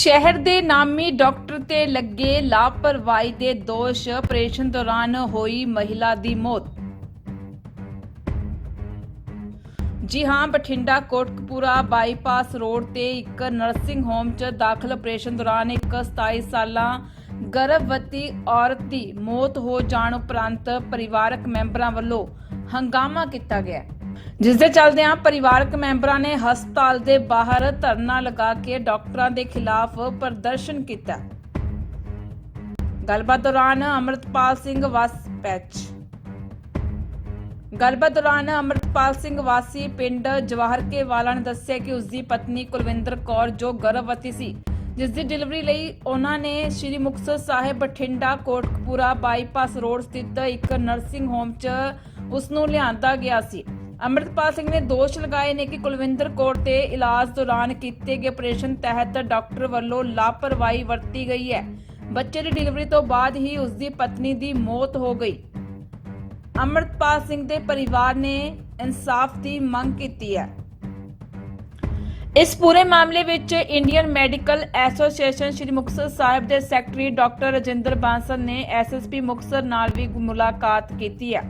ਸ਼ਹਿਰ ਦੇ ਨਾਮੀ ਡਾਕਟਰ ਤੇ ਲੱਗੇ ਲਾਪਰਵਾਹੀ ਦੇ ਦੋਸ਼ ਆਪਰੇਸ਼ਨ ਦੌਰਾਨ ਹੋਈ ਮਹਿਲਾ ਦੀ ਮੌਤ। ਜੀ ਹਾਂ, ਬਠਿੰਡਾ ਕੋਟਕਪੂਰਾ ਬਾਈਪਾਸ ਰੋਡ ਤੇ ਇੱਕ ਨਰਸਿੰਗ ਹੋਮ 'ਚ ਦਾਖਲ ਆਪਰੇਸ਼ਨ ਦੌਰਾਨ ਇੱਕ 27 ਸਾਲਾਂ ਗਰਭਵਤੀ ਔਰਤ ਦੀ ਮੌਤ ਹੋ ਜਾਣ ਉਪਰੰਤ ਪਰਿਵਾਰਕ ਮੈਂਬਰਾਂ ਵੱਲੋਂ ਹੰਗਾਮਾ ਕੀਤਾ ਗਿਆ। ਜਿਸ ਦੇ ਚੱਲਦਿਆਂ ਪਰਿਵਾਰਕ ਮੈਂਬਰਾਂ ਨੇ ਹਸਪਤਾਲ ਦੇ ਬਾਹਰ ਧਰਨਾ ਲਗਾ ਕੇ ਡਾਕਟਰਾਂ ਦੇ ਖਿਲਾਫ ਪ੍ਰਦਰਸ਼ਨ ਕੀਤਾ। ਗੱਲਬਾਤ ਦੌਰਾਨ ਅਮਰਤਪਾਲ ਸਿੰਘ ਵਸ ਪੈਚ। ਗੱਲਬਾਤ ਦੌਰਾਨ ਅਮਰਤਪਾਲ ਸਿੰਘ ਵਾਸੀ ਪਿੰਡ ਜਵਾਹਰ ਕੇ ਵਾਲਾ ਨੇ ਦੱਸਿਆ ਕਿ ਉਸ ਦੀ ਪਤਨੀ ਕੁਲਵਿੰਦਰ ਕੌਰ ਜੋ ਗਰਭਵਤੀ ਸੀ, ਜਿਸ ਦੀ ਡਿਲੀਵਰੀ ਲਈ ਉਹਨਾਂ ਨੇ ਸ੍ਰੀ ਮੁਕਤਸਰ ਸਾਹਿਬ ਬਠਿੰਡਾ ਕੋਟਕਪੂਰਾ ਬਾਈਪਾਸ ਰੋਡ ਸਥਿਤ ਇੱਕ ਨਰਸਿੰਗ ਹੋਮ 'ਚ ਉਸ ਨੂੰ ਲਿਆਂਦਾ ਗਿਆ ਸੀ। ਅਮਰਤਪਾਲ ਸਿੰਘ ਨੇ ਦੋਸ਼ ਲਗਾਏ ਨੇ ਕਿ ਕੁਲਵਿੰਦਰ ਕੌਰ ਤੇ ਇਲਾਜ ਦੌਰਾਨ ਕੀਤੇ ਗਏ ਆਪਰੇਸ਼ਨ ਤਹਿਤ ਡਾਕਟਰ ਵੱਲੋਂ ਲਾਪਰਵਾਹੀ ਵਰਤੀ ਗਈ ਹੈ। ਬੱਚੇ ਦੀ ਡਿਲੀਵਰੀ ਤੋਂ ਬਾਅਦ ਹੀ ਉਸ ਦੀ ਪਤਨੀ ਦੀ ਮੌਤ ਹੋ ਗਈ। ਅਮਰਤਪਾਲ ਸਿੰਘ ਦੇ ਪਰਿਵਾਰ ਨੇ ਇਨਸਾਫ ਦੀ ਮੰਗ ਕੀਤੀ ਹੈ। ਇਸ ਪੂਰੇ ਮਾਮਲੇ ਵਿੱਚ Indian medical association Shri Muktsar Sahib ਦੇ ਸੈਕਟਰੀ ਡਾਕਟਰ ਰਜਿੰਦਰ ਬਾਂਸਲ ਨੇ ਐਸਐਸਪੀ ਮੁਕਤਸਰ ਨਾਲ ਵੀ ਮੁਲਾਕਾਤ ਕੀਤੀ ਹੈ।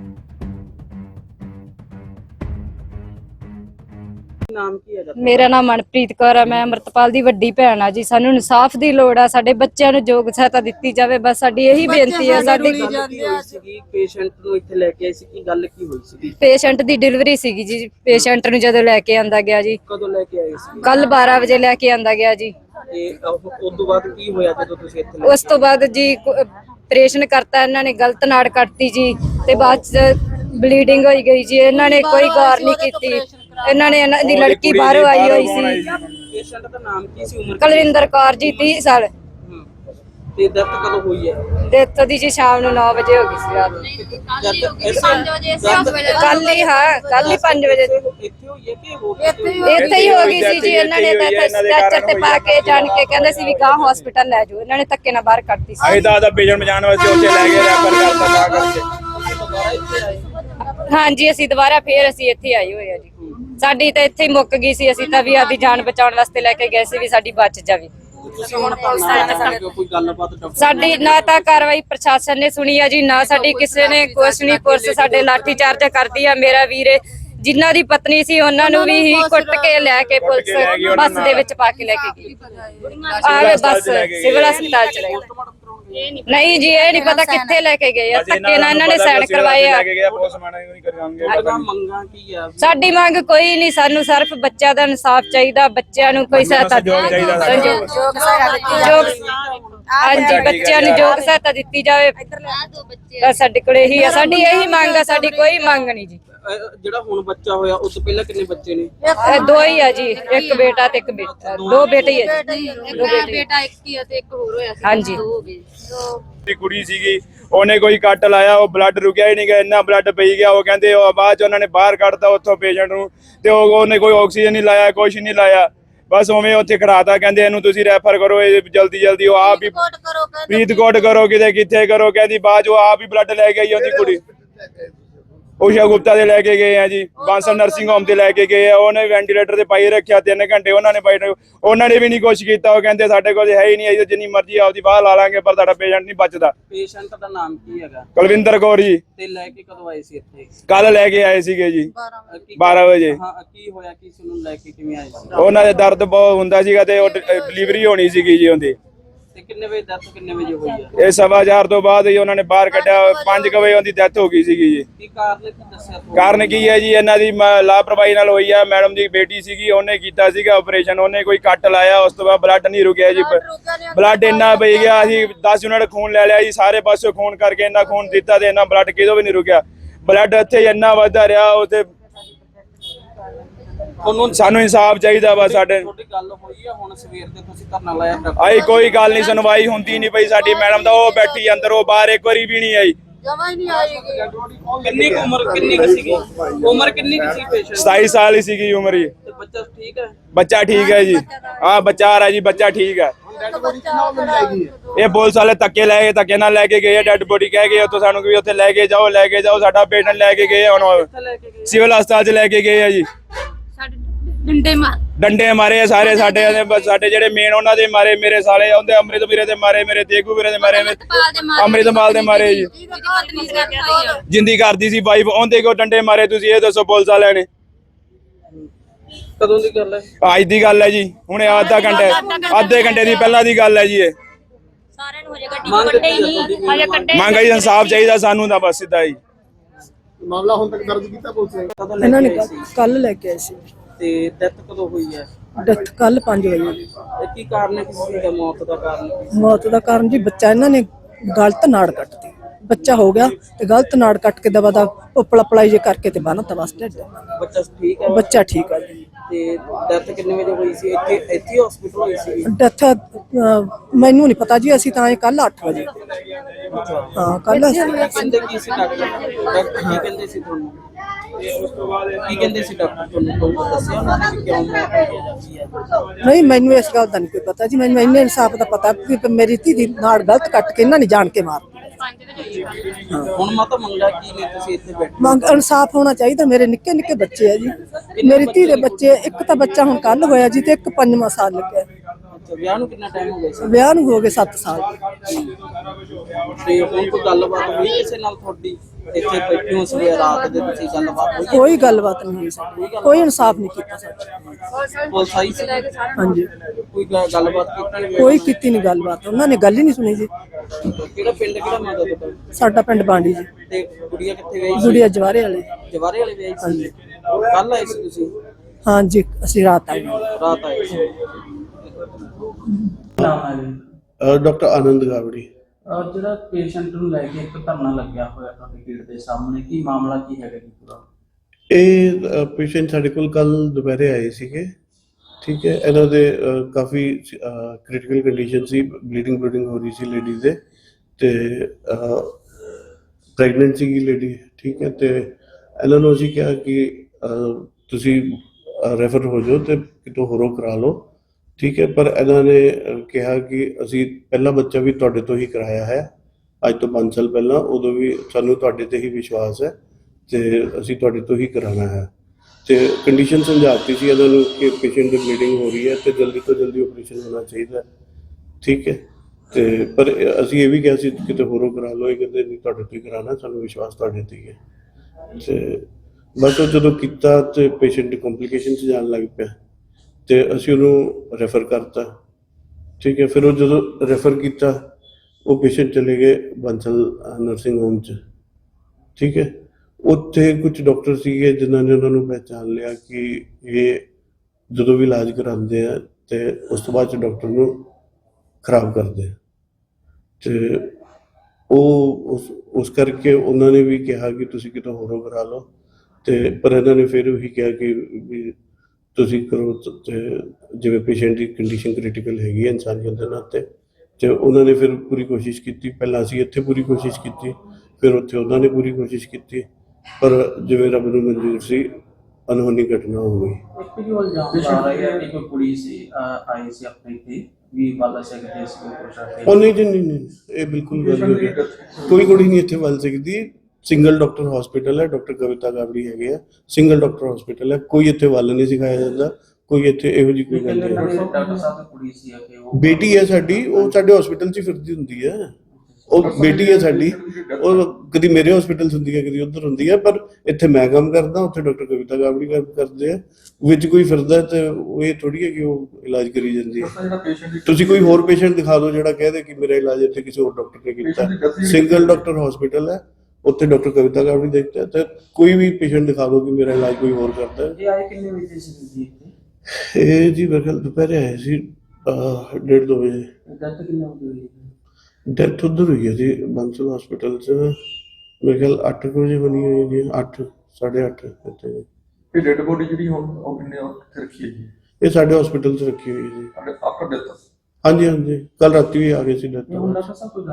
ਨਾਮ ਕੀ ਹੈਗਾ ਮੇਰਾ ਨਾਮ ਮਨਪ੍ਰੀਤ ਕੌਰ ਹੈ ਮੈਂ ਅਮਰਤਪਾਲ ਦੀ ਵੱਡੀ ਭੈਣ ਆ ਜੀ। ਸਾਨੂੰ ਇਨਸਾਫ ਦੀ ਲੋੜ ਆ ਸਾਡੇ ਬੱਚਿਆਂ ਨੂੰ ਯੋਗ ਸਹਾਇਤਾ ਦਿੱਤੀ ਜਾਵੇ ਬਸ ਸਾਡੀ ਇਹੀ ਬੇਨਤੀ ਹੈ ਸਾਡੀ ਸੀਗੀ? ਪੇਸ਼ੈਂਟ ਨੂੰ ਇੱਥੇ ਲੈ ਕੇ ਆਏ ਸੀ ਕੀ ਗੱਲ ਕੀ ਹੋਈ ਸੀਗੀ? ਪੇਸ਼ੈਂਟ ਦੀ ਡਿਲੀਵਰੀ ਸੀਗੀ ਜੀ ਪੇਸ਼ੈਂਟ ਨੂੰ ਜਦੋਂ ਲੈ ਕੇ ਆਂਦਾ ਗਿਆ ਜੀ। ਕਦੋਂ ਲੈ ਕੇ ਆਏ ਸੀ? ਕੱਲ 12 ਵਜੇ ਲੈ ਕੇ ਆਂਦਾ ਗਿਆ ਜੀ। ਤੇ ਉਹ- ਉਸ ਤੋਂ ਬਾਅਦ ਕੀ ਹੋਇਆ ਜਦੋਂ ਤੁਸੀਂ ਇੱਥੇ ਲੈ ਉਸ ਤੋਂ ਬਾਅਦ ਜੀ ਆਪਰੇਸ਼ਨ ਕਰਤਾ ਇਹਨਾਂ ਨੇ ਗਲਤ ਨਾੜ ਕੱਟਤੀ ਜੀ ਤੇ ਬਾਅਦ ਚ ਬਲੀਡਿੰਗ ਹੋਈ ਗਈ ਜੀ ਇਹਨਾਂ ਨੇ ਕੋਈ ਗੌਰ ਨਹੀਂ ਕੀਤੀ। ਇਹਨਾਂ ਨੇ ਇਹਨਾਂ ਦੀ ਲੜਕੀ ਬਾਹਰੋਂ ਆਈ ਹੋਈ ਸੀ। ਪੇਸ਼ੈਂਟ ਦਾ ਨਾਮ ਕੀ ਸੀ ਉਮਰ ਕੁਲਵਿੰਦਰ ਕੌਰ ਜੀ 30 ਸਾਲ। ਤੇ ਦਰਦ ਕਦੋਂ ਹੋਈ ਹੈ? ਡੈਥ ਦੀ ਜੀ ਸ਼ਾਮ ਨੂੰ 9 ਵਜੇ ਹੋ ਗਈ ਸੀ ਰਾਤ ਨੂੰ। ਜਦ ਕੱਲ ਹੀ ਹਾਂ ਕੱਲ ਹੀ 5 ਵਜੇ। ਇੱਥੇ ਹੋਈ ਹੈ ਕਿ ਹੋਰ? ਇੱਥੇ ਹੀ ਹੋ ਗਈ। ਸੀ ਜੀ ਇਹਨਾਂ ਨੇ ਤਾਂ ਸਟ੍ਰੈਚਰ ਤੇ ਪਾ ਕੇ ਜਾਣ ਕੇ ਕਹਿੰਦੇ ਸੀ ਵੀ ਗਾਂ ਹਸਪੀਟਲ ਲੈ ਜਾਓ ਇਹਨਾਂ ਨੇ ਧੱਕੇ ਨਾਲ ਬਾਹਰ ਕੱਢਤੀ ਸੀ। ਅਸੀਂ ਤਾਂ ਆਦਾ ਪੇਸ਼ੈਂਟ ਬਚਾਉਣ ਵਾਸਤੇ ਉੱਥੇ ਲੈ ਗਏ ਰੈਫਰ ਕਰਤਾ ਤਾਂ ਕਰਕੇ ਹਾਂਜੀ ਅਸੀਂ ਦੁਬਾਰਾ ਫੇਰ ਅਸੀਂ ਇੱਥੇ ਆਏ ਹੋਏ ਆ ਜੀ। ਸਾਡੀ ਤਾਂ ਇੱਥੇ ਹੀ ਮੁੱਕ ਗਈ ਸੀ ਅਸੀਂ ਤਾਂ ਵੀ ਆਦੀ ਜਾਨ ਬਚਾਉਣ ਵਾਸਤੇ ਲੈ ਕੇ ਗਏ ਸੀ ਵੀ ਸਾਡੀ ਬਚ ਜਾਵੇ। ਤੁਸੀਂ ਹੁਣ ਧਰਨਾ ਲਾਇਆ ਕੋਈ ਗੱਲਬਾਤ ਡਾਕਟਰ ਸਾਡੀ ਨਾ ਤਾਂ ਕਾਰਵਾਈ ਪ੍ਰਸ਼ਾਸਨ ਨੇ ਸੁਣੀ ਆ ਜੀ ਨਾ ਸਾਡੀ ਕਿਸੇ ਨੇ ਕੁਛ ਨਹੀਂ ਪੁਲਿਸ ਸਾਡੇ ਲਾਠੀ ਚਾਰਜ ਕਰਦੀ ਆ ਮੇਰਾ ਵੀਰੇ ਜਿਨ੍ਹਾਂ ਦੀ ਪਤਨੀ ਸੀ ਉਹਨਾਂ ਨੂੰ ਵੀ ਹੀ ਕੁੱਟ ਕੇ ਲੈ ਕੇ ਪੁਲਿਸ ਗਈ ਬੱਸ ਦੇ ਵਿੱਚ ਪਾ ਕੇ ਲੈ ਕੇ ਗਈ। ਆਵੇ ਬੱਸ ਸਿਵਲ ਹਸਪਤਾਲ ਚ ਲੈ ਗਏ ਨਹੀਂ ਜੀ ਇਹ ਨਹੀਂ ਪਤਾ ਕਿੱਥੇ ਲੈ ਕੇ ਗਏ ਆ ਧੱਕੇ ਨਾਲ ਇਹਨਾਂ ਨੇ ਸਾਈਨ ਕਰਵਾਏ ਆ। ਮੰਗਾਂ ਕੀ ਸਾਡੀ ਮੰਗ ਕੋਈ ਨਹੀਂ ਸਾਨੂੰ ਸਿਰਫ ਬੱਚਿਆਂ ਦਾ ਇਨਸਾਫ ਚਾਹੀਦਾ ਬੱਚਿਆਂ ਨੂੰ ਕੋਈ ਸਹਾਇਤਾ ਹਾਂਜੀ ਬੱਚਿਆਂ ਨੂੰ ਯੋਗ ਸਹਾਇਤਾ ਦਿੱਤੀ ਜਾਵੇ। ਸਾਡੇ ਕੋਲ ਇਹੀ ਆ ਸਾਡੀ ਇਹੀ ਮੰਗ ਆ ਸਾਡੀ ਕੋਈ ਮੰਗ ਨਹੀਂ ਜੀ। ਅਹ ਜਿਹੜਾ ਹੁਣ ਬੱਚਾ ਹੋਇਆ ਉਸ ਤੋਂ ਪਹਿਲਾਂ ਕਿੰਨੇ ਬੱਚੇ ਨੇ? ਇਹ ਦੋ ਹੀ ਆ ਜੀ ਇੱਕ ਬੇਟਾ ਤੇ ਇੱਕ ਬੇਟਾ ਦੋ ਬੇਟੇ ਹੀ ਆ ਜੀ। ਦੋ ਬੇਟੇ ਬੇਟਾ ਇੱਕ ਹੀ ਆ ਤੇ ਇੱਕ ਹੋਰ ਹੋਇਆ ਸੀ। ਹਾਂਜੀ। ਦੋ ਹੋ ਗਏ ਦੀ। ਕੁੜੀ ਸੀਗੀ ਉਹਨੇ ਕੋਈ ਕੱਟ ਲਾਇਆ ਉਹ ਬਲੱਡ ਰੁਕਿਆ ਹੀ ਨਹੀਂ ਗਿਆ ਇੰਨਾ ਬਲੱਡ ਪਈ ਗਿਆ ਉਹ ਕਹਿੰਦੇ ਉਹ ਬਾਅਦ ਚ ਉਹਨਾਂ ਨੇ ਬਾਹਰ ਕੱਢਤਾ ਉੱਥੋਂ ਪੇਸ਼ੈਂਟ ਨੂੰ ਤੇ ਉਹ ਉਹਨੇ ਕੋਈ ਆਕਸੀਜਨ ਨਹੀਂ ਲਾਇਆ ਕੁਛ ਨਹੀਂ ਲਾਇਆ। ਬਸ ਉਵੇਂ ਉੱਥੇ ਖੜਾਤਾ ਕਹਿੰਦੇ ਇਹਨੂੰ ਤੁਸੀਂ ਰੈਫਰ ਕਰੋ ਇਹ ਜਲਦੀ ਜਲਦੀ ਉਹ ਆਪ ਹੀ ਕੋਟ ਕਰੋ ਕਹਿੰਦੇ ਫਰੀਦਕੋਟ ਕਰੋ ਕਿਤੇ ਕਿੱਥੇ ਕਰੋ ਕਹਿੰਦੀ ਬਾਅਦ ਚ ਉਹ ਆਪ ਹੀ ਬਲੱਡ ਲੈ ਕੇ ਆਈ ਉਹਦੀ ਕੁੜੀ। ਉਸ਼ਾ ਗੁਪਤਾ ਦੇ ਲੈ ਕੇ ਗਏ ਆ ਜੀ ਬਾਂਸਲ ਨਰਸਿੰਗ ਹੋਮ ਤੇ ਲੈ ਕੇ ਗਏ ਆ ਉਹਨੇ ਵੈਂਟੀਲੇਟਰ ਤੇ ਪਾਈ ਰੱਖਿਆ 3 ਘੰਟੇ ਉਹਨਾਂ ਨੇ ਪਾਈ ਉਹਨਾਂ ਨੇ ਵੀ ਨਹੀਂ ਕੁਛ ਕੀਤਾ ਉਹ ਕਹਿੰਦੇ ਸਾਡੇ ਕੋਲ ਹੈ ਹੀ ਨਹੀਂ ਅਸੀਂ ਜਿੰਨੀ ਮਰਜ਼ੀ ਆਪਦੀ ਬਾਹ ਲਾ ਲਾਂਗੇ ਪਰ ਤੁਹਾਡਾ ਪੇਸ਼ੈਂਟ ਨਹੀਂ ਬਚਦਾ। ਪੇਸ਼ੈਂਟ ਦਾ ਨਾਮ ਕੀ ਹੈਗਾ? ਕੁਲਵਿੰਦਰ ਕੌਰ ਜੀ। ਤੇ ਲੈ ਕੇ ਕਦੋਂ ਆਏ ਸੀ ਇੱਥੇ? ਕੱਲ ਲੈ ਕੇ ਆਏ ਸੀਗੇ ਜੀ। ਅਹ ਕੀ- 12 ਵਜੇ। ਹਾਂ ਕੀ ਹੋਇਆ ਕਿ ਨੂੰ ਲੈ ਕੇ ਕਿਵੇਂ ਆਏ ਸੀ? ਉਹਨਾਂ ਦੇ ਦਰਦ ਬਹੁਤ ਹੁੰਦਾ ਸੀਗਾ ਤੇ ਉਹ ਡਿਲੀਵਰੀ ਹੋਣੀ ਸੀਗੀ ਜੀ ਉਹਦੀ। ਤੇ ਕਿੰਨੇ ਵਜੇ ਡੈਥ ਕਿੰਨੇ ਵਜੇ ਹੋਈ ਹੈ ਇਹ ਸਵਾ ਹਜ਼ਾਰ ਤੋਂ ਬਾਅਦ ਹੀ ਉਹਨਾਂ ਨੇ ਬਾਹਰ ਕੱਢਿਆ 5 ਵਜੇ ਉਹਦੀ ਡੈਥ ਹੋ ਗਈ ਸੀਗੀ ਜੀ। ਕੀ ਕਾਰਨ ਕੀ ਦੱਸਿਆ ਤੁਹਾਨੂੰ? ਕਾਰਨ ਕੀ ਹੈ ਜੀ ਇਹਨਾਂ ਦੀ ਮ- ਲਾਪਰਵਾਹੀ ਨਾਲ ਹੋਈ ਆ ਮੈਡਮ ਦੀ ਬੇਟੀ ਸੀਗੀ ਉਹਨੇ ਕੀਤਾ ਸੀਗਾ ਆਪਰੇਸ਼ਨ ਉਹਨੇ ਕੋਈ ਕੱਟ ਲਾਇਆ ਉਸ ਤੋਂ ਬਾਅਦ ਬਲੱਡ ਨਹੀਂ ਰੁਕਿਆ ਜੀ ਬਲੱਡ ਇੰਨਾ ਪਈ ਗਿਆ ਅਸੀਂ 10 ਯੂਨਿਟ ਖੂਨ ਲੈ ਲਿਆ ਜੀ ਸਾਰੇ ਪਾਸੇ ਖੂਨ ਕਰਕੇ ਇੰਨਾ ਖੂਨ ਦਿੱਤਾ ਤੇ ਇੰਨਾ ਬਲੱਡ ਕਿਦੋਂ ਵੀ ਨਹੀਂ ਰੁਕਿਆ। ਬਲੱਡ ਇੱਥੇ ਹੀ ਇੰਨਾ ਵੱਧਦਾ ਰਿਹਾ ਉਹ ਤੇ ਤੁਹਾਨੂੰ ਸਾਨੂੰ ਇਨਸਾਫ ਚਾਹੀਦਾ ਵਾ ਸਾਡੇ। ਤੁਹਾਡੀ ਗੱਲ ਹੋਈ ਹੈ ਹੁਣ ਸਵੇਰ ਦੇ ਤੁਸੀਂ ਧਰਨਾ ਲਾਇਆ ਡਾਕਟਰ ਆਈ ਕੋਈ ਗੱਲ ਨਹੀਂ ਸੁਣਵਾਈ ਹੁੰਦੀ ਨਹੀਂ ਪਈ ਸਾਡੀ। ਮੈਡਮ ਦਾ ਉਹ ਬੈਠੀ ਅੰਦਰ ਉਹ ਬਾਹਰ ਇੱਕ ਵਾਰੀ ਵੀ ਨਹੀਂ ਆਈ। ਜਮਾ ਹੀ ਨਹੀਂ ਆਏਗੀ ਕਿੰਨੀ ਕੁ ਉਮਰ ਕਿੰਨੀ ਕੁ ਸੀਗੀ? ਉਮਰ ਕਿੰਨੀ ਕੁ ਸੀ ਪੇਸ਼ੈਂਟ 27 ਸਾਲ ਹੀ ਸੀਗੀ ਉਮਰ ਜੀ ਤੇ ਬੱਚਾ ਠੀਕ ਹੈ? ਬੱਚਾ ਠੀਕ ਹੈ ਜੀ। ਹਾਂ ਬੱਚਾ ਆ ਰਿਹਾ ਜੀ ਬੱਚਾ ਠੀਕ ਹੈ। ਇਹ ਪੁਲਿਸ ਵਾਲੇ ਧੱਕੇ ਲੈ ਕੇ ਧੱਕੇ ਨਾਲ ਲੈ ਕੇ ਗਏ ਡੈੱਡ ਬੋਡੀ ਕਹਿ ਗਏ ਉੱਥੋਂ ਸਾਨੂੰ ਵੀ ਉੱਥੇ ਲੈ ਕੇ ਜਾਓ ਲੈ ਕੇ ਜਾਓ ਸਾਡਾ ਪੇਸ਼ੈਂਟ ਲੈ ਕੇ ਗਏ ਆ ਹੁਣ। ਲੈ ਕੇ ਗਏ? ਸਿਵਲ ਹਸਪਤਾਲ 'ਚ ਲੈ ਕੇ ਗਏ ਆ ਜੀ। ਡੰਡੇ ਮਾਰ ਡੰਡੇ ਮਾਰੇ ਆ ਸਾਰੇ ਸਾਡੇ ਸਾਡੇ ਜਿਹੜੇ ਮੇਨ ਉਹਨਾਂ ਦੇ ਮਾਰੇ ਮੇਰੇ ਸਾਲੇ ਉਹਦੇ ਅੰਮ੍ਰਿਤ ਵੀਰੇ ਦੇ ਮਾਰੇ ਮੇਰੇ ਤੇਗੂ ਵੀਰੇ ਦੇ ਮਾਰੇ ਦੇ ਅੰਮ੍ਰਿਤਪਾਲ ਦੇ ਮਾਰੇ ਜੀ। ਜਿਹਦੀ ਪਤਨੀ ਕਰਦੀ ਆ ਜਿੰਦੀ ਕਰਦੀ ਸੀ ਵਾਈਫ ਉਹਦੇ ਕੋ ਡੰਡੇ ਮਾਰੇ ਤੁਸੀਂ ਇਹ ਦੱਸੋ ਪੁਲਿਸ ਵਾਲਿਆਂ ਨੇ। ਕਦੋਂ ਦੀ ਗੱਲ ਹੈ? ਅੱਜ ਦੀ ਗੱਲ ਹੈ ਜੀ ਹੁਣੇ ਅੱਧਾ ਘੰਟੇ ਅੱਧੇ ਘੰਟੇ ਦੀ ਪਹਿਲਾਂ ਦੀ ਗੱਲ ਹੈ ਜੀ ਇਹ। ਸਾਰਿਆਂ ਨੂੰ ਹਜੇ ਗੱਡੀ ਮੰਗ ਕੱਢੇ ਹੀ ਨਹੀਂ? ਹਜੇ ਕੱਢੇ ਮੰਗ ਹੈ ਜੀ ਇਨਸਾਫ ਚਾਹੀਦਾ ਸਾਨੂੰ ਤਾਂ ਬਸ ਸਿੱਧਾ ਹੀ। ਮਾਮਲਾ ਹੁਣ ਤੱਕ ਦਰਜ ਕੀਤਾ ਪੁਲਿਸ ਨੇ? ਇਹਨਾਂ ਕੱਲ ਲੈ ਕੇ ਆਏ ਸੀ। ਤੇ ਡੈਥ ਕਦੋਂ ਹੋਈ ਹੈ? ਡੈਥ ਕੱਲ 5 ਵਜੇ। ਇਹ ਕੀ ਕਾਰਨ ਹੈ ਕਿਸੇ ਦੀ ਮੌਤ ਦਾ ਕਾਰਨ? ਮੌਤ ਦਾ ਕਾਰਨ ਜੀ ਬੱਚਾ ਇਹਨਾਂ ਨੇ ਗਲਤ ਨਾੜ ਕੱਟਤੀ। ਬੱਚਾ ਹੋ ਗਿਆ ਤੇ ਗਲਤ ਨਾੜ ਕੱਟ ਕੇ ਦਵਾ ਦਾ ਉਪਲਾ ਪਲਾਈ ਜੇ ਕਰਕੇ ਤੇ ਬੰਨਤਾ ਬਸ ਢਿੱਡ ਬੱਚਾ ਠੀਕ ਹੈ? ਬੱਚਾ ਠੀਕ ਜੀ। ਤੇ ਡੈਥ ਕਿੰਨੇ ਵਜੇ ਹੋਈ ਸੀ? ਇੱਥੇ ਇੱਥੇ ਹਸਪੀਟਲ ਹੋਈ ਸੀ? ਡੈਥ ਮੈਨੂੰ ਨਹੀਂ ਪਤਾ ਜੀ ਅਸੀਂ ਤਾਂ ਆਏ ਕੱਲ 8 ਵਜੇ। ਹਾਂ ਕੱਲ ਕਹਿੰਦੇ ਕੀ ਸੀ ਡਾਕਟਰ ਡਾਕਟਰ ਕੀ ਕਹਿੰਦੇ ਸੀ ਤੁਹਾਨੂੰ? ਕੀ ਕਹਿੰਦੇ ਸੀ ਡਾਕਟਰ ਤੁਹਾਨੂੰ? ਕੋਈ ਦੱਸਿਆ ਉਹਨਾਂ ਨੇ ਵੀ ਕਿਉਂ ਮੌਤ ਹੋਈ ਜਾਂਦੀ ਹੈ ਨਹੀਂ ਮੈਨੂੰ ਇਸ ਗੱਲ ਦਾ ਨਹੀਂ ਕੋਈ ਪਤਾ ਜੀ। ਮੈਨੂੰ ਇੰਨੇ ਇਨਸਾਫ ਦਾ ਪਤਾ ਵੀ ਮੇਰੀ ਧੀ ਦੀ ਨਾੜ ਗਲਤ ਕੱਟ ਕੇ ਇਹਨਾਂ ਨੇ ਜਾਣ ਕੇ ਮਾਰ ਹੁਣ ਮਾਤਾ ਮੰਗਾ ਕੀ ਨੇ? ਤੁਸੀਂ ਇੱਥੇ ਬੈਠੇ ਮੰਗ ਇਨਸਾਫ ਹੋਣਾ ਚਾਹੀਦਾ। ਮੇਰੇ ਨਿੱਕੇ ਨਿੱਕੇ ਬੱਚੇ ਆ ਜੀ। ਮੇਰੀ ਧੀ ਦੇ ਬੱਚੇ ਇੱਕ ਤਾਂ ਬੱਚਾ ਹੁਣ ਕੱਲ ਹੋਇਆ ਜੀ ਤੇ ਇੱਕ ਪੰਜਵਾਂ ਸਾਲ ਲੱਗਿਆ। ਅੱਛਾ ਵਿਆਹ ਨੂੰ ਕਿੰਨਾ ਟਾਈਮ ਹੋ ਗਿਆ ਸੀ? ਵਿਆਹ ਨੂੰ ਹੋ ਗਏ 7 ਸਾਲ। ਤੇ ਹੁਣ ਕੋਈ ਗੱਲਬਾਤ ਹੋਈ ਕਿਸੇ ਨਾਲ ਤੁਹਾਡੀ? ਇੱਥੇ ਬੈਠੇ ਹੋ ਸਵੇਰ ਰਾਤ ਦੇ ਤੁਸੀਂ ਗੱਲਬਾਤ ਹੋਈ? ਕੋਈ ਗੱਲਬਾਤ ਨਹੀਂ ਹੋਈ ਸਾਡੀ। ਕੋਈ ਇਨਸਾਫ ਨਹੀਂ ਕੀਤਾ ਸਾਡਾ। ਪੁਲਿਸ ਆਈ ਸੀ? ਹਾਂਜੀ। ਕੋਈ ਗੱਲਬਾਤ ਕੀਤੀ ਕੋਈ ਕੀਤੀ ਨਹੀਂ ਗੱਲਬਾਤ। ਉਹਨਾਂ ਨੇ ਗੱਲ ਹੀ ਨਹੀਂ ਸੁਣੀ ਜੀ। ਕਿਹੜਾ ਪਿੰਡ ਕਿਹੜਾ ਮਾਤਾ ਤੁਹਾਡਾ ਸਾਡਾ ਪਿੰਡ ਬਾਂਡੀ ਜੀ। ਤੇ ਕੁੜੀਆਂ ਕਿੱਥੇ ਗਈ ਗੁੜੀਆ ਜਵਾਰੇ ਵਾਲੇ। ਜਵਾਰੇ ਵਾਲੇ ਵਿਆਹੀ ਸੀ? ਕੱਲ ਆਏ ਸੀ ਤੁਸੀਂ? ਹਾਂਜੀ ਅਸੀਂ ਰਾਤ ਆਏ। ਰਾਤ ਆਏ ਡਾਕਟਰ ਆਨੰਦ ਗਾਵੜੀ। ਔਰ ਜਿਹੜਾ ਪੇਸ਼ੈਂਟ ਨੂੰ ਲੈ ਕੇ ਇੱਕ ਧਰਨਾ ਲੱਗਿਆ ਹੋਇਆ ਤੁਹਾਡੇ ਗੇਟ ਦੇ ਸਾਹਮਣੇ ਕੀ ਮਾਮਲਾ ਕੀ ਹੈਗਾ ਜੀ ਪੂਰਾ? ਇਹ ਪੇਸ਼ੈਂਟ ਸਾਡੇ ਕੋਲ ਕੱਲ ਦੁਪਹਿਰੇ ਆਏ ਸੀਗੇ ਠੀਕ ਹੈ ਇਹਨਾਂ ਦੇ ਅਹ, ਕਾਫੀ ਕ੍ਰਿਟੀਕਲ ਕੰਡੀਸ਼ਨ ਸੀ ਬਲੀਡਿੰਗ ਬਲੀਡਿੰਗ ਹੋ ਰਹੀ ਸੀ ਲੇਡੀ ਦੇ ਤੇ ਪ੍ਰੈਗਨੈਂਟ ਸੀਗੀ ਲੇਡੀ ਠੀਕ ਹੈ ਤੇ ਇਹਨਾਂ ਨੂੰ ਅਸੀਂ ਕਿਹਾ ਕਿ ਅਹ, ਤੁਸੀਂ ਰੈਫਰ ਹੋ ਜਾਓ ਤੇ ਕਿਤੋਂ ਹੋਰੋਂ ਕਰਾ ਲਓ। ਠੀਕ ਹੈ, ਪਰ ਇਹਨਾਂ ਨੇ ਕਿਹਾ ਕਿ ਅਸੀਂ ਪਹਿਲਾ ਬੱਚਾ ਵੀ ਤੁਹਾਡੇ ਤੋਂ ਹੀ ਕਰਾਇਆ ਹੈ। ਅੱਜ ਤੋਂ 5 ਸਾਲ ਪਹਿਲਾਂ ਉਦੋਂ ਵੀ ਸਾਨੂੰ ਤੁਹਾਡੇ ਤੇ ਹੀ ਵਿਸ਼ਵਾਸ ਹੈ ਤੇ ਅਸੀਂ ਤੁਹਾਡੇ ਤੋਂ ਹੀ ਕਰਾਉਣਾ ਹੈ। ਤੇ ਕੰਡੀਸ਼ਨ ਸਮਝਾਤੀ ਸੀ ਇਹਨਾਂ ਨੂੰ ਕਿ ਪੇਸ਼ੈਂਟ ਦੀ ਬਲੀਡਿੰਗ ਹੋ ਰਹੀ ਹੈ ਤੇ ਜਲਦੀ ਤੋਂ ਜਲਦੀ ਆਪਰੇਸ਼ਨ ਹੋਣਾ ਚਾਹੀਦਾ ਠੀਕ ਹੈ, ਤੇ ਪਰ ਅਸੀਂ ਇਹ ਵੀ ਕਿਹਾ ਸੀ ਕਿਤੇ ਹੋਰੋਂ ਕਰਾ ਲਓ, ਇਹ ਕਹਿੰਦੇ ਨਹੀਂ ਤੁਹਾਡੇ ਤੋਂ ਹੀ ਕਰਾਉਣਾ, ਸਾਨੂੰ ਵਿਸ਼ਵਾਸ ਤੁਹਾਡੇ ਤੇ ਹੀ ਹੈ। ਤੇ ਬਸ ਉਹ ਜਦੋਂ ਕੀਤਾ ਤੇ ਪੇਸ਼ੈਂਟ ਕੰਪਲਿਕੇਸ਼ਨ ਚ ਜਾਣ ਲੱਗ ਪਿਆ। ਤੇ ਅਸੀਂ ਉਹਨੂੰ ਰੈਫਰ ਕਰਤਾ। ਠੀਕ ਹੈ, ਫਿਰ ਉਹ ਜਦੋਂ ਰੈਫਰ ਕੀਤਾ, ਉਹ ਪੇਸ਼ੈਂਟ ਚਲੇ ਗਏ ਬੰਸਲ ਨਰਸਿੰਗ ਹੋਮ ਚ। ਠੀਕ ਹੈ, ਉੱਥੇ ਕੁਝ ਡਾਕਟਰ ਸੀਗੇ ਜਿਨ੍ਹਾਂ ਨੇ ਉਹਨਾਂ ਨੂੰ ਪਹਿਚਾਨ ਲਿਆ ਕਿ ਇਹ ਜਦੋਂ ਵੀ ਇਲਾਜ ਕਰਾਉਂਦੇ ਆ ਤੇ ਉਸ ਤੋਂ ਬਾਅਦ ਚ ਡਾਕਟਰ ਨੂੰ ਖਰਾਬ ਕਰਦੇ ਆ। ਤੇ ਉਹ ਉਸ ਉਸ ਕਰਕੇ ਉਹਨਾਂ ਨੇ ਵੀ ਕਿਹਾ ਕਿ ਤੁਸੀਂ ਕਿਤੋਂ ਹੋਰੋਂ ਕਰਾ ਲਓ। ਤੇ ਪਰ ਇਹਨਾਂ ਨੇ ਫਿਰ ਉਹੀ ਕਿਹਾ ਕਿ ਵੀ ਤੁਸੀਂ ਕਰੋ ਤ- ਜਿਵੇਂ ਪੇਸ਼ੈਂਟ ਦੀ ਕੰਡੀਸ਼ਨ ਕ੍ਰਿਟੀਕਲ ਹੈਗੀ ਹੈ ਇਨਸਾਨੀਅਤ ਦੇ ਨਾਤੇ ਤੇ ਉਹਨਾਂ ਨੇ ਫਿਰ ਪੂਰੀ ਕੋਸ਼ਿਸ਼ ਕੀਤੀ। ਪਹਿਲਾਂ ਅਸੀਂ ਇੱਥੇ ਪੂਰੀ ਕੋਸ਼ਿਸ਼ ਕੀਤੀ ਫਿਰ ਉੱਥੇ ਉਹਨਾਂ ਨੇ ਪੂਰੀ ਕੋਸ਼ਿਸ਼ ਕੀਤੀ। ਪਰ ਜਿਵੇਂ ਰੱਬ ਨੂੰ ਮਨਜ਼ੂਰ ਸੀ ਅਨਹੋਣੀ ਘਟਨਾ ਹੋ ਗਈ। ਉਹ ਨਹੀਂ ਜੀ ਨਹੀਂ ਨਹੀਂ ਇਹ ਬਿਲਕੁਲ। ਕੋਈ ਕੁੜੀ ਨਹੀਂ ਇੱਥੇ ਵੱਲ ਸਕਦੀ ਸਿੰਗਲ ਡਾਕਟਰ ਹਸਪੀਟਲ ਹੈ ਡਾਕਟਰ ਕਵਿਤਾ ਗਾਬੜੀ ਹੈਗੇ ਆ। ਸਿੰਗਲ ਡਾਕਟਰ ਹਸਪੀਟਲ ਹੈ। ਕੋਈ ਇੱਥੇ ਵੱਲ ਨਹੀਂ ਸਿਖਾਇਆ ਜਾਂਦਾ। ਕੋਈ ਇੱਥੇ ਇਹੋ ਜਿਹੀ ਕੋਈ ਗੱਲ ਨਹੀਂ। ਡਾਕਟਰ ਸਾਹਿਬ ਦੀ ਕੁੜੀ ਸੀ ਕਿ ਉਹ ਬੇਟੀ ਹੈ ਸਾਡੀ ਉਹ ਸਾਡੇ ਹਸਪੀਟਲ 'ਚ ਹੀ ਫਿਰਦੀ ਹੁੰਦੀ ਹੈ। ਉਹ ਬੇਟੀ ਹੈ ਸਾਡੀ। ਉਹ ਕਦੀ ਮੇਰੇ ਹਸਪੀਟਲ 'ਚ ਹੁੰਦੀ ਹੈ ਕਦੀ ਉੱਧਰ ਹੁੰਦੀ ਹੈ ਪਰ ਇੱਥੇ ਮੈਂ ਕੰਮ ਕਰਦਾ ਉੱਥੇ ਡਾਕਟਰ ਕਵਿਤਾ ਗਾਬੜੀ ਕੰਮ ਕਰਦੇ ਆ। ਵਿੱਚ ਕੋਈ ਫਿਰਦਾ ਤੇ ਉਹ ਇਹ ਥੋੜੀ ਹੈ ਕਿ ਉਹ ਇਲਾਜ ਕਰੀ ਜਾਂਦੀ ਹੈ। ਤੁਸੀਂ ਕੋਈ ਹੋਰ ਪੇਸ਼ੈਂਟ ਦਿਖਾ ਦਿਓ ਜਿਹੜਾ ਕਹਦੇ ਕਿ ਮੇਰਾ ਇਲਾਜ ਇੱਥੇ ਕਿਸੇ ਹੋਰ ਡਾਕਟਰ ਨੇ ਕੀਤਾ। ਸਿੰਗਲ ਡਾਕਟਰ ਹਸਪੀਟਲ ਹੈ। ਉੱਥੇ ਡਾਕਟਰ ਕਵਿਤਾ ਗਾਬੜੀ ਦੇਖਦਾ ਹੈ ਤੇ ਕੋਈ ਵੀ ਪੇਸ਼ੈਂਟ ਦਿਖਾ ਦਿਓ ਕਿ ਮੇਰਾ ਇਲਾਜ ਕੋਈ ਹੋਰ ਕਰਦਾ ਹੈ। ਇਹ ਆਏ ਕਿੰਨੇ ਵਜੇ ਸੀ ਜੀ ਇੱਥੇ? ਇਹ ਜੀ ਮੇਰੇ ਖਿਆਲ ਦੁਪਹਿਰੇ ਆਏ ਸੀ ਅਹ, ਡੇਢ ਦੋ ਵਜੇ। ਕਿੰਨੇ ਡੈਥ ਉਧਰ ਹੋਈ ਹੈ ਜੀ ਬੰਸਲ ਹਸਪੀਟਲ 'ਚ। ਮੇਰੇ ਖਿਆਲ 8 ਵਜੇ ਬਣੀ ਹੋਈ ਜੀ 8 8:30 ਇੱਥੇ। ਇਹ ਡੈਡ ਬੋਡੀ ਜਿਹੜੀ ਹੁਣ ਉਹ ਕਿੰਨੇ ਉਹ ਕਿੱਥੇ ਰੱਖੀ ਹੈ ਜੀ? ਇਹ ਸਾਡੇ ਹਸਪੀਟਲ 'ਚ ਰੱਖੀ ਹੋਈ ਹੈ ਜੀ। ਆਫਟਰ ਡੈਥ ਹਾਂਜੀ ਹਾਂਜੀ। ਕੱਲ ਰਾਤੀ ਵੀ ਆ ਗਏ ਸੀ ਡੈਥ ਹੁਣ ਡਾਕਟਰ ਸਾਹਿਬ ਕੋਈ